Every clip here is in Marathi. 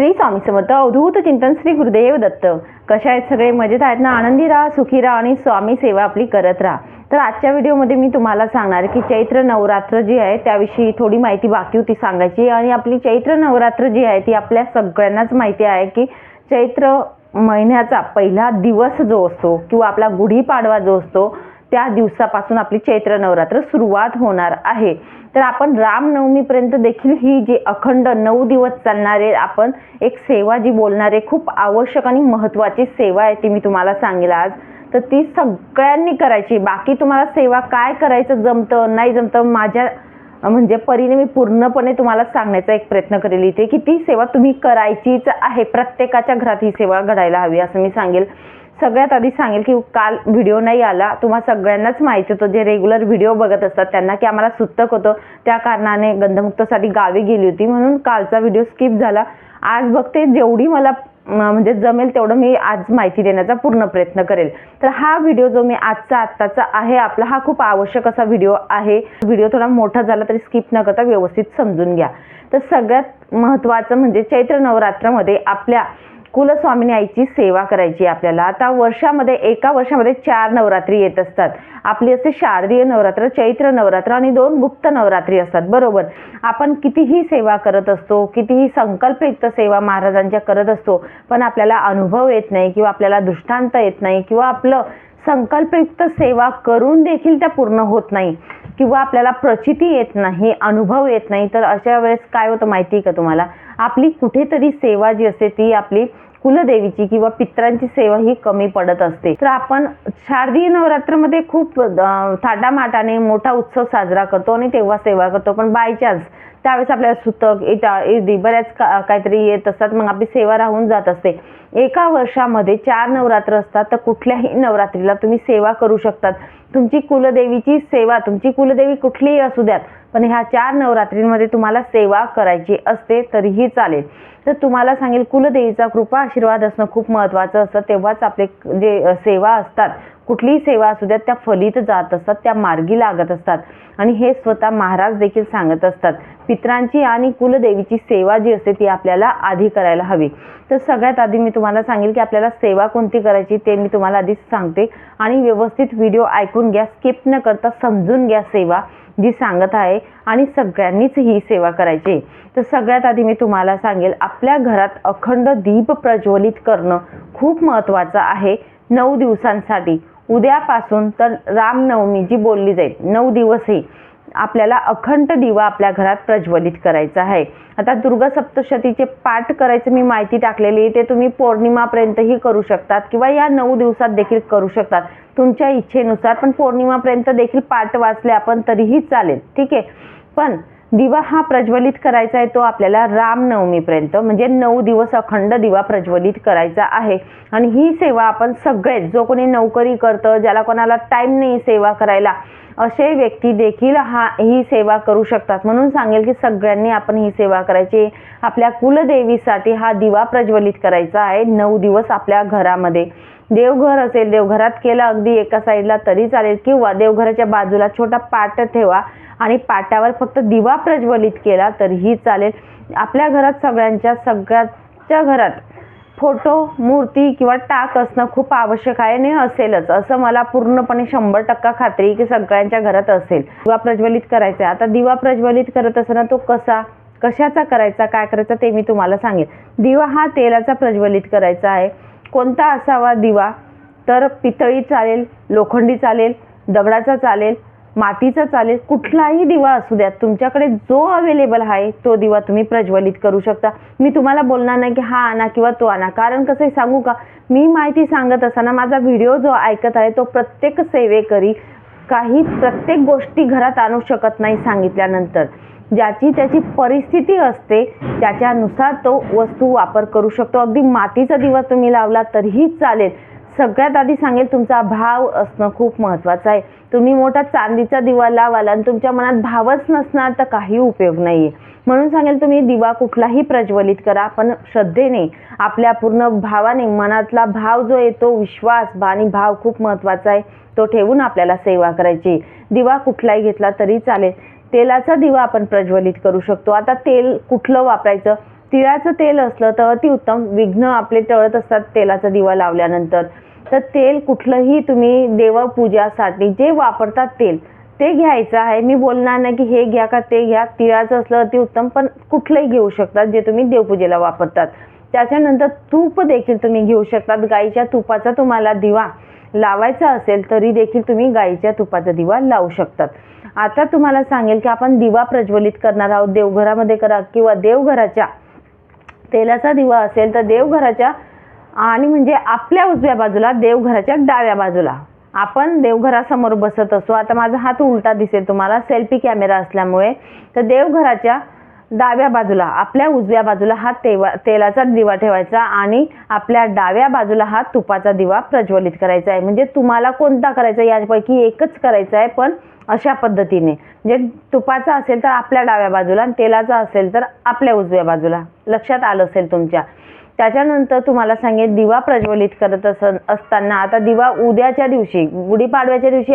श्री स्वामी समर्थ अवधूत चिंतन श्री गुरुदेव दत्त. कशा आहेत सगळे? मजेत आहेत ना? आनंदी राहा सुखी राहा आणि स्वामी सेवा आपली करत राहा. तर आजच्या व्हिडिओमध्ये मी तुम्हाला सांगणार की चैत्र नवरात्र जी आहे त्याविषयी थोडी माहिती बाकी होती सांगायची. आणि आपली चैत्र नवरात्र जी आहे ती आपल्या सगळ्यांनाच माहिती आहे की चैत्र महिन्याचा पहिला दिवस जो असतो किंवा आपला गुढीपाडवा जो असतो त्या दिवसापासून आपली चैत्र नवरात्र सुरुवात होणार आहे. तर आपण रामनवमीपर्यंत देखील ही जी अखंड नऊ दिवस चालणारे आपण एक सेवा जी बोलणारे खूप आवश्यक आणि महत्त्वाची सेवा आहे ती मी तुम्हाला सांगेल आज. तर ती सगळ्यांनी करायची. बाकी तुम्हाला सेवा काय करायचं जमतं नाही जमतं माझ्या म्हणजे परीने मी पूर्णपणे तुम्हाला सांगण्याचा एक प्रयत्न करेल इथे की ती सेवा तुम्ही करायचीच आहे. प्रत्येकाच्या घरात ही सेवा घडायला हवी असं मी सांगेल. सगळ्यात आधी सांगेल की काल व्हिडिओ नाही आला. तुम्हाला सगळ्यांनाच माहिती होतं. जे रेग्युलर व्हिडिओ बघत असतात त्यांना की आम्हाला सुतक होतं. त्या कारणाने गंधमुक्तसाठी गावी गेली होती. म्हणून कालचा व्हिडिओ स्किप झाला. आज बघते जेवढी मला म्हणजे जमेल तेवढं मी आज माहिती देण्याचा पूर्ण प्रयत्न करेल. तर हा व्हिडिओ जो मी आजचा आत्ताचा आहे आपला हा खूप आवश्यक असा व्हिडिओ आहे. व्हिडिओ थोडा मोठा झाला तरी स्किप न करता व्यवस्थित समजून घ्या. तर सगळ्यात महत्त्वाचं म्हणजे चैत्र नवरात्रामध्ये आपल्या कुलस्वामिनी आईची सेवा करायची आहे आपल्याला. आता वर्षामध्ये एका वर्षामध्ये चार नवरात्री येत असतात. आपली असते शारदीय नवरात्र चैत्र नवरात्र आणि दोन गुप्त नवरात्री असतात. बरोबर? आपण कितीही सेवा करत असतो कितीही संकल्पयुक्त सेवा महाराजांच्या करत असतो पण आपल्याला अनुभव येत नाही किंवा आपल्याला दृष्टांत येत नाही किंवा आपलं संकल्पयुक्त सेवा करून देखील त्या पूर्ण होत नाही किंवा आपल्याला प्रचिती येत नाही अनुभव येत नाही तर अशा वेळेस काय होतं माहिती आहे का तुम्हाला? आपली कुठेतरी सेवा जी असते ती आपली कुलदेवीची किंवा पित्रांची सेवा ही कमी पडत असते. तर आपण शारदीय नवरात्रमध्ये खूप थाटामाटाने मोठा उत्सव साजरा करतो आणि तेव्हा सेवा करतो. पण बाय चान्स त्यावेळेस आपल्याला सुतक इटा इदी बऱ्याच का काहीतरी येत असतात. मग आपली सेवा राहून जात असते. एका वर्षामध्ये चार नवरात्र असतात. तर कुठल्याही नवरात्रीला तुम्ही सेवा करू शकतात. तुमची कुलदेवीची सेवा तुमची कुलदेवी कुठलीही असू द्यात पण ह्या चार नवरात्रींमध्ये तुम्हाला सेवा करायची असते तरीही चालेल. तर तुम्हाला सांगेल कुलदेवीचा कृपा आशीर्वाद असणं खूप महत्त्वाचं असतं. तेव्हाच आपले जे सेवा असतात कुठलीही सेवा असू द्यात त्या फलित जात असतात त्या मार्गी लागत असतात. आणि हे स्वतः महाराज देखील सांगत असतात पित्रांची आणि कुलदेवीची सेवा जी असते ती आपल्याला आधी करायला हवी. तर सगळ्यात आधी मी तुम्हाला सांगेल की आपल्याला सेवा कोणती करायची ते मी तुम्हाला आधीच सांगते. आणि व्यवस्थित व्हिडिओ ऐकून घ्या स्किप न करता समजून घ्या सेवा जी सांगत आहे आणि सगळ्यांनीच ही सेवा करायची. आहे. तर सगळ्यात आधी मी तुम्हाला सांगेल आपल्या घरात अखंड दीप प्रज्वलित करणं खूप महत्त्वाचं आहे नऊ दिवसांसाठी. उद्यापासून तर रामनवमी जी बोलली जाईल. नऊ दिवसही आपल्याला अखंड दिवा आपल्या घरात प्रज्वलित करायचा आहे. आता दुर्गा सप्तशतीचे पाठ करायचं मी माहिती टाकलेली आहे ते तुम्ही पौर्णिमापर्यंतही करू शकतात किंवा या नऊ दिवसात देखील करू शकतात. तुमच्या इच्छेनुसार पण पौर्णिमापर्यंत देखील पाठ वाचले आपण तरीही चालेल. ठीक आहे? पण दिवा हा प्रज्वलित करायचा आहे तो आपल्याला रामनवमीपर्यंत म्हणजे नऊ दिवस अखंड दिवा प्रज्वलित करायचा आहे. आणि ही सेवा आपण सगळेच जो कोणी नोकरी करतं ज्याला कोणाला टाईम नाही सेवा करायला असे व्यक्ती देखील हा ही सेवा करू शकतात. म्हणून सांगेल की सगळ्यांनी आपण ही सेवा करायची. आपल्या कुलदेवीसाठी हा दिवा प्रज्वलित करायचा आहे नऊ दिवस आपल्या घरामध्ये. देवघर असेल देवघरात केला अगदी एका साईडला तरी चालेल किंवा देवघराच्या बाजूला छोटा पाट ठेवा आणि पाट्यावर फक्त दिवा प्रज्वलित केला तरीही चालेल. आपल्या घरात सगळ्यांच्या सगळ्याच्या घरात फोटो मूर्ती किंवा टाक असणं खूप आवश्यक आहे आणि असेलच. असं मला पूर्णपणे शंभर टक्का खात्री की सगळ्यांच्या घरात असेल. दिवा प्रज्वलित करायचा आहे. आता दिवा प्रज्वलित करत असताना तो कसा कशाचा करायचा काय करायचा ते मी तुम्हाला सांगेन. दिवा हा तेलाचा प्रज्वलित करायचा आहे. कोणता असावा दिवा? तर पितळी चालेल लोखंडी चालेल दगडाचा चालेल मातीचा चालेल कुठलाही दिवा असू द्या तुमच्याकडे जो अवेलेबल आहे तो दिवा तुम्ही प्रज्वलित करू शकता. मी तुम्हाला बोलणार नाही की हा आणा किंवा तो आणा. कारण कसं आहे सांगू का? मी माहिती सांगत असताना माझा व्हिडिओ जो ऐकत आहे तो प्रत्येक सेवेकरी काही प्रत्येक गोष्टी घरात आणू शकत नाही सांगितल्यानंतर. ज्याची त्याची परिस्थिती असते त्याच्यानुसार तो वस्तू वापर करू शकतो. अगदी मातीचा दिवा तुम्ही लावला तरीही चालेल. सगळ्यात आधी सांगेल तुमचा भाव असणं खूप महत्त्वाचं आहे. तुम्ही मोठा चांदीचा दिवा लावाल आणि तुमच्या मनात भावच नसणार तर काही उपयोग नाही आहे म्हणून सांगेल तुम्ही दिवा कुठलाही प्रज्वलित करा पण श्रद्धेने आपल्या पूर्ण भावाने मनातला भाव जो येतो विश्वास आणि भाव खूप महत्त्वाचा आहे तो ठेवून आपल्याला सेवा करायची दिवा कुठलाही घेतला तरी चालेल. तेलाचा दिवा आपण प्रज्वलित करू शकतो. आता तेल कुठलं वापरायचं? तिळाचं तेल असलं तर अतिउत्तम. विघ्न आपले टळत असतात तेलाचा दिवा लावल्यानंतर. तर तेल कुठलंही तुम्ही देवपूजासाठी जे वापरतात तेल ते घ्यायचं आहे. मी बोलणार नाही की हे घ्या का ते घ्या. तिळाचं असलं अतिउत्तम पण कुठलंही घेऊ शकतात जे तुम्ही देवपूजेला वापरतात. त्याच्यानंतर तूप देखील तुम्ही घेऊ शकतात. गाईच्या तुपाचा तुम्हाला दिवा लावायचा असेल तरी देखील तुम्ही गाईच्या तुपाचा दिवा लावू शकतात. आता तुम्हाला सांगेल की आपण दिवा प्रज्वलित करणार आहोत. देवघरामध्ये करा किंवा देवघराच्या तेलाचा दिवा असेल तर देवघराच्या आणि म्हणजे आपल्या उजव्या बाजूला देवघराच्या डाव्या बाजूला. आपण देवघरासमोर बसत असतो. आता माझा हात उलटा दिसेल तुम्हाला सेल्फी कॅमेरा असल्यामुळे. तर देवघराच्या डाव्या बाजूला आपल्या उजव्या बाजूला हा तेवा तेलाचा दिवा ठेवायचा आणि आपल्या डाव्या बाजूला हा तुपाचा दिवा प्रज्वलित करायचा आहे. म्हणजे तुम्हाला कोणता करायचा आहे? यापैकी एकच करायचा आहे पण अशा पद्धतीने. म्हणजे तुपाचा असेल तर आपल्या डाव्या बाजूला आणि तेलाचा असेल तर आपल्या उजव्या बाजूला. लक्षात आलं असेल तुमच्या. त्याच्यानंतर तुम्हाला सांगेल दिवा प्रज्वलित करत अस असताना आता दिवा उद्याच्या दिवशी गुढीपाडव्याच्या दिवशी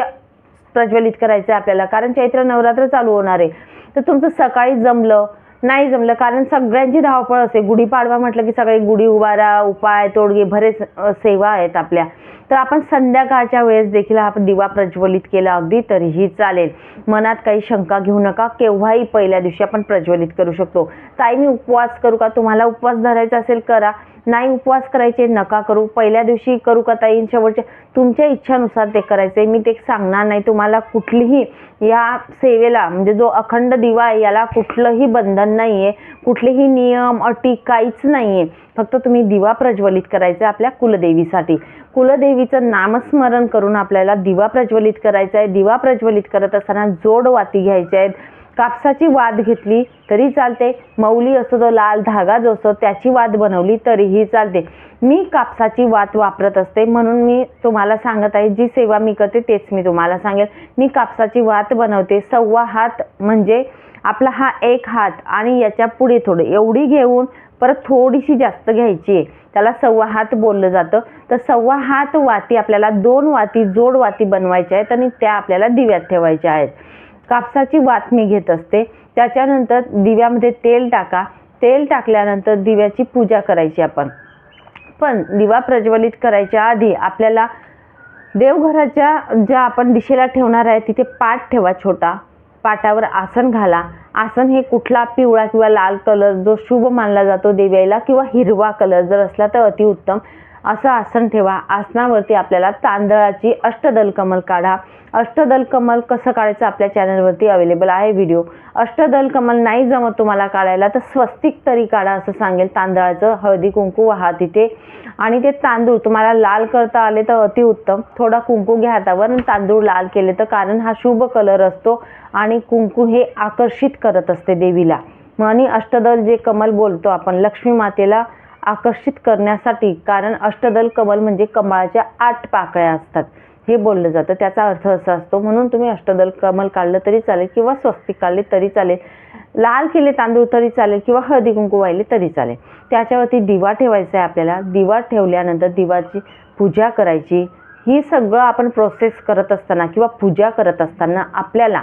प्रज्वलित करायचं आहे आपल्याला कारण चैत्र नवरात्र चालू होणार आहे. तर तुमचं सकाळी जमलं नाही जमलं. कारण सगळ्यांची धावपळ असते. गुढीपाडवा म्हटलं की सगळे गुढी उभारा उपाय तोडगे बरेच सेवा आहेत आपल्या. तर आपण संध्याकाळच्या वेळेस देखील हा दिवा प्रज्वलित केला अगदी तरीही चालेल. मनात काही शंका घेऊ नका. केव्हाही पहिल्या दिवशी आपण प्रज्वलित करू शकतो. ताई मी उपवास करू का? तुम्हाला उपवास धरायचा असेल करा. नाही उपवास करायचे नका करू. पहिल्या दिवशी करू का ताई? शेवटच्या तुमच्या इच्छानुसार ते करायचे. मी ते सांगणार नाही. तुम्हाला कुठलीही या सेवेला म्हणजे जो अखंड दिवा आहे याला कुठलंही बंधन नाही आहे कुठलेही नियम अटी काहीच नाही आहे फक्त तुम्ही दिवा प्रज्वलित करायचा आपल्या कुलदेवीसाठी. कुलदेवीचं नामस्मरण करून आपल्याला दिवा प्रज्वलित करायचा आहे. दिवा प्रज्वलित करत असताना जोड वाती घ्यायच्या आहेत. कापसाची वाद घेतली तरी चालते. मौली असतो तो लाल धागा जो असतो त्याची वाद बनवली तरीही चालते. मी कापसाची वात वापरत असते म्हणून मी तुम्हाला सांगत आहे जी सेवा मी करते तेच मी तुम्हाला सांगेल. मी कापसाची वात बनवते. सव्वा हात म्हणजे आपला हा एक हात आणि याच्यापुढे थोडं. एवढी घेऊन परत थोडीशी जास्त घ्यायची आहे. त्याला सव्वा हात बोललं जातं. तर सव्वा हात वाती आपल्याला दोन वाती जोड वाती बनवायच्या आहेत आणि त्या आपल्याला दिव्यात ठेवायच्या आहेत. कापसाची वातमी घेत असते. त्याच्यानंतर दिव्यामध्ये तेल टाका. तेल टाकल्यानंतर दिव्याची पूजा करायची आपण. पण दिवा प्रज्वलित करायच्या आधी आपल्याला देवघराच्या ज्या आपण दिशेला ठेवणार आहे तिथे पाट ठेवा छोटा. पाटावर आसन घाला. आसन हे कुठला पिवळा किंवा लाल कलर जो शुभ मानला जातो देव्याला किंवा हिरवा कलर जर असला तर अतिउत्तम. असं आसन ठेवा. आसनावरती आपल्याला तांदळाची अष्टदल कमल काढा. अष्टदल कमल कसं काढायचं आपल्या चॅनलवरती अवेलेबल आहे व्हिडिओ अष्टदल कमल नाही जमत तुम्हाला काढायला तर स्वस्तिक तरी काढा असं सांगेल तांदळाचं. हळदी कुंकू वाहा तिथे. आणि ते तांदूळ तुम्हाला लाल करता आले तर अतिउत्तम थोडा कुंकू घ्या हातावर आणि तांदूळ लाल केले तर कारण हा शुभ कलर असतो आणि कुंकू हे आकर्षित करत असते देवीला. आणि अष्टदल जे कमल बोलतो आपण लक्ष्मी मातेला आकर्षित करण्यासाठी कारण अष्टदल कमल म्हणजे कमळाच्या आठ पाकळ्या असतात. हे बोललं जातं. त्याचा अर्थ असा असतो म्हणून तुम्ही अष्टदल कमल काढलं तरी चालेल किंवा स्वस्तिक काढले तरी चालेल. लाल केले तांदूळ तरी चालेल किंवा हळदी कुंकू वाहिले तरी चालेल. त्याच्यावरती दिवा ठेवायचा आहे आपल्याला. दिवा ठेवल्यानंतर दिवाची पूजा करायची. ही सगळं आपण प्रोसेस करत असताना किंवा पूजा करत असताना आपल्याला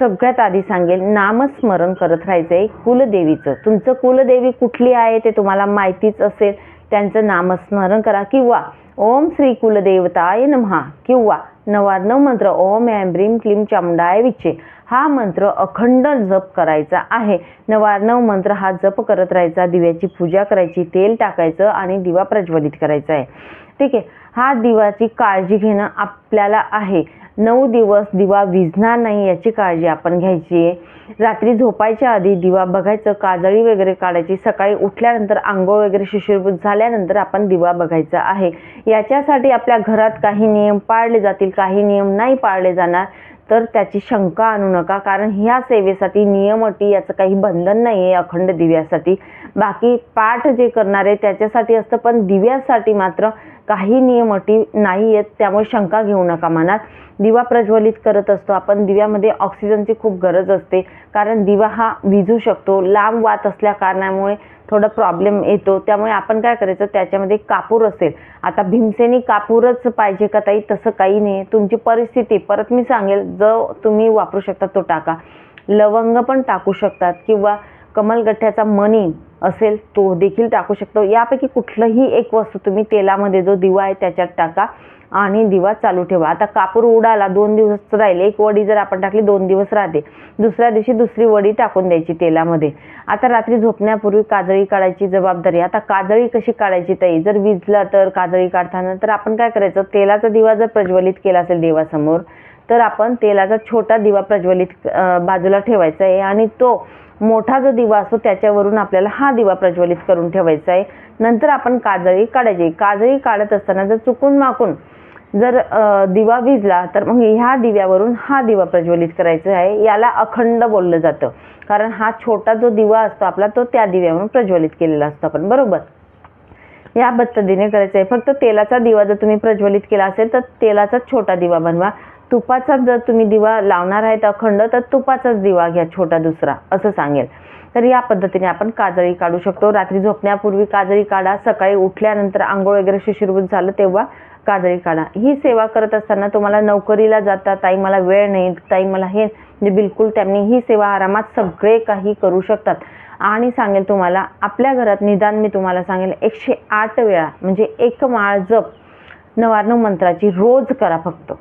सगळ्यात आधी सांगेल नामस्मरण करत राहायचं आहे कुलदेवीचं. तुमचं कुलदेवी कुठली आहे ते तुम्हाला माहितीच असेल त्यांचं नामस्मरण करा. किंवा ओम श्री कुलदेवताय नमहा किंवा नवार्णव मंत्र ओम ॲम ब्रीम क्लीम चामुंडाय विचे हा मंत्र अखंड जप करायचा आहे. नवार्णव मंत्र हा जप करत राहायचा दिव्याची पूजा करायची तेल टाकायचं आणि दिवा प्रज्वलित करायचा आहे. ठीक आहे? हा दिवाची काळजी घेणं आपल्याला आहे. नऊ दिवस दिवा विझणार नाही याची काळजी आपण घ्यायची आहे. रात्री झोपायच्या आधी दिवा बघायचं काजळी वगैरे काढायची सकाळी उठल्यानंतर आंघोळ वगैरे शिशिरभूत झाल्यानंतर आपण दिवा बघायचा आहे. याच्यासाठी आपल्या घरात काही नियम पाळले जातील काही नियम नाही पाळले जाणार तर त्याची शंका आणू नका कारण ह्या सेवेसाठी नियम अटी याचं काही बंधन नाही आहे अखंड दिव्यासाठी. बाकी पाठ जे करणार आहे त्याच्यासाठी असतं पण दिव्यासाठी मात्र काही नियम अटी नाही आहेत त्यामुळे शंका घेऊ नका मनात. दिवा प्रज्वलित करत असतो. आपण दिव्यामध्ये ऑक्सिजनची खूप गरज असते. कारण दिवा हा विझू शकतो. लांब वात असल्या कारणामुळे थोडा प्रॉब्लेम येतो. त्यामुळे आपण काय करायचं? त्याच्यामध्ये कापूर असेल. आता भीमसेनी कापूरच पाहिजे का ताई? तसं काही नाही तुमची परिस्थिती. परत मी सांगेल. जो तुम्ही वापरू शकता तो टाका. लवंग पण टाकू शकतात. किंवा कमलगठ्ठ्याचा मणी असेल तो देखील टाकू शकतो. यापैकी कुठलंही एक वस्तू तुम्ही तेलामध्ये जो दिवा आहे त्याच्यात टाका आणि दिवा चालू ठेवा. आता कापूर उडाला दोन दिवस राहील. एक वडी जर आपण टाकली दोन दिवस राहते. दुसऱ्या दिवशी दुसरी वडी टाकून द्यायची तेलामध्ये. आता रात्री झोपण्यापूर्वी काजळी काढायची जबाबदारी. आता काजळी कशी काढायची ताई? जर विजला तर काजळी काढताना तर आपण काय करायचं? तेलाचा दिवा जर प्रज्वलित केला असेल देवासमोर तर आपण तेलाचा छोटा दिवा प्रज्वलित बाजूला ठेवायचा आहे आणि तो मोठा जो दिवा असतो त्याच्यावरून आपल्याला हा दिवा प्रज्वलित करून ठेवायचा आहे. नंतर आपण काजळी काढायची. काजळी काढत असताना जर चुकून माकून जर दिवा विजला तर मग ह्या दिव्यावरून हा दिवा प्रज्वलित करायचा आहे. याला अखंड बोललं जातं. कारण हा छोटा जो दिवा असतो आपला तो त्या दिव्यावरून प्रज्वलित केलेला असतो आपण. बरोबर? या पद्धतीने करायचं आहे फक्त तेलाचा दिवा जर तुम्ही प्रज्वलित केला असेल तर तेलाचा छोटा दिवा बनवा. तुपाचा जर तुम्ही दिवा लावणार आहे तर अखंड तर तुपाचाच दिवा घ्या छोटा दुसरा असं सांगेल. तर या पद्धतीने आपण काजळी काढू शकतो. रात्री झोपण्यापूर्वी काजळी काढा. सकाळी उठल्यानंतर आंघोळ वगैरे शिशिरभूत झालं तेव्हा काजळी काढा. ही सेवा करत असताना तुम्हाला नोकरीला जाता ताई मला वेळ नाही ताई मला हे म्हणजे बिलकुल त्यांनी ही सेवा आरामात सगळे काही करू शकतात. आणि सांगेल तुम्हाला आपल्या घरात निदान मी तुम्हाला सांगेल एकशे आठ वेळा म्हणजे एक माळ जप नवार्णव मंत्राची रोज करा फक्त.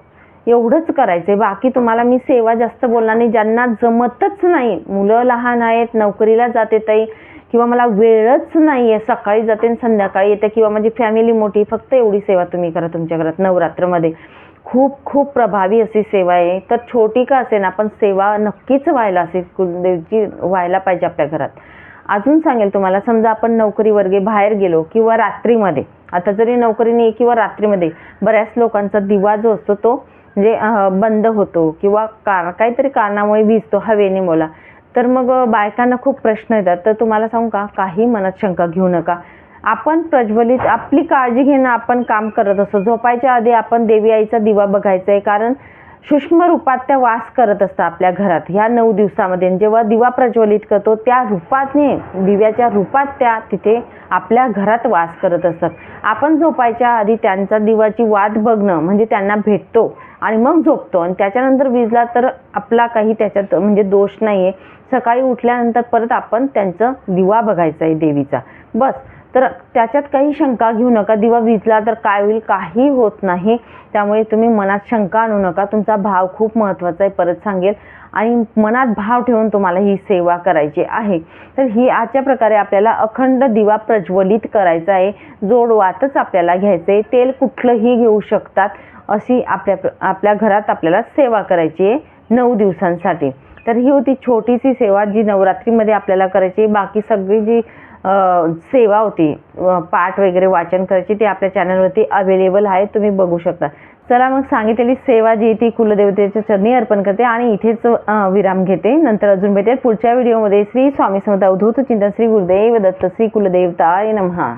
एवढंच करायचं आहे बाकी तुम्हाला मी सेवा जास्त बोलणार नाही. ज्यांना जमतच नाही मुलं लहान आहेत नोकरीला जाते ताई किंवा मला वेळच नाही आहे सकाळी जाते आणि संध्याकाळी येते किंवा माझी फॅमिली मोठी फक्त एवढी सेवा तुम्ही करा तुमच्या घरात नवरात्रमध्ये. खूप खूप प्रभावी अशी सेवा आहे. तर छोटी का असेल आपण सेवा नक्कीच व्हायला असेल कुलदेवची व्हायला पाहिजे आपल्या घरात. अजून सांगेल तुम्हाला समजा आपण नोकरी वर्गे बाहेर गेलो किंवा रात्रीमध्ये आता जरी नोकरी नाही किंवा रात्रीमध्ये बऱ्याच लोकांचा दिवा जो असतो तो म्हणजे बंद होतो किंवा कार काहीतरी कारणामुळे भिजतो हवेने मला. तर मग बायकांना खूप प्रश्न येतात. तर तुम्हाला सांगू का? काही मनात शंका घेऊ नका. आपण प्रज्वलित आपली काळजी घेणं आपण काम करत असतो. झोपायच्या आधी आपण देवी आईचा दिवा बघायचा आहे कारण सूक्ष्म रूपात त्या वास करत असतात आपल्या घरात. ह्या नऊ दिवसामध्ये जेव्हा दिवा प्रज्वलित करतो त्या रूपाने दिव्याच्या रूपात त्या तिथे आपल्या घरात वास करत असतात. आपण झोपायच्या आधी त्यांचा दिवाची वाद बघणं म्हणजे त्यांना भेटतो आणि मग झोपतो. आणि त्याच्यानंतर विजला तर आपला काही त्याच्यात म्हणजे दोष नाही आहे सकाळी उठल्यानंतर परत आपण त्यांचं दिवा बघायचा आहे देवीचा. बस. तर त्याच्यात काही शंका घेऊ नका. दिवा विजला तर काय होईल? काही होत नाही. त्यामुळे तुम्ही मनात शंका आणू नका. तुमचा भाव खूप महत्त्वाचा आहे परत सांगेल. आणि मनात भाव ठेवून तुम्हाला ही सेवा करायची आहे. तर ही अशा प्रकारे आपल्याला अखंड दिवा प्रज्वलित करायचा आहे. जोडवातच आपल्याला घ्यायचं आहे. तेल कुठलंही घेऊ शकतात. अशी आपल्या आपल्या घरात आपल्याला सेवा करायची आहे नऊ दिवसांसाठी. तर ही होती छोटीशी सेवा जी नवरात्रीमध्ये आपल्याला करायची आहे. बाकी सगळी जी सेवा होती. पाठ वगैरे वाचन करायची ती आपल्या चॅनलवरती अवेलेबल आहे तुम्ही बघू शकता. चला मग सांगितलेली सेवा जी ती कुलदेवतेच्या चरणी अर्पण करते आणि इथेच विराम घेते. नंतर अजून भेटेल पुढच्या व्हिडिओमध्ये श्री स्वामी समर्थ अवधूत चिंतन श्री गुरुदेव दत्त श्री कुलदेवताय नमहा.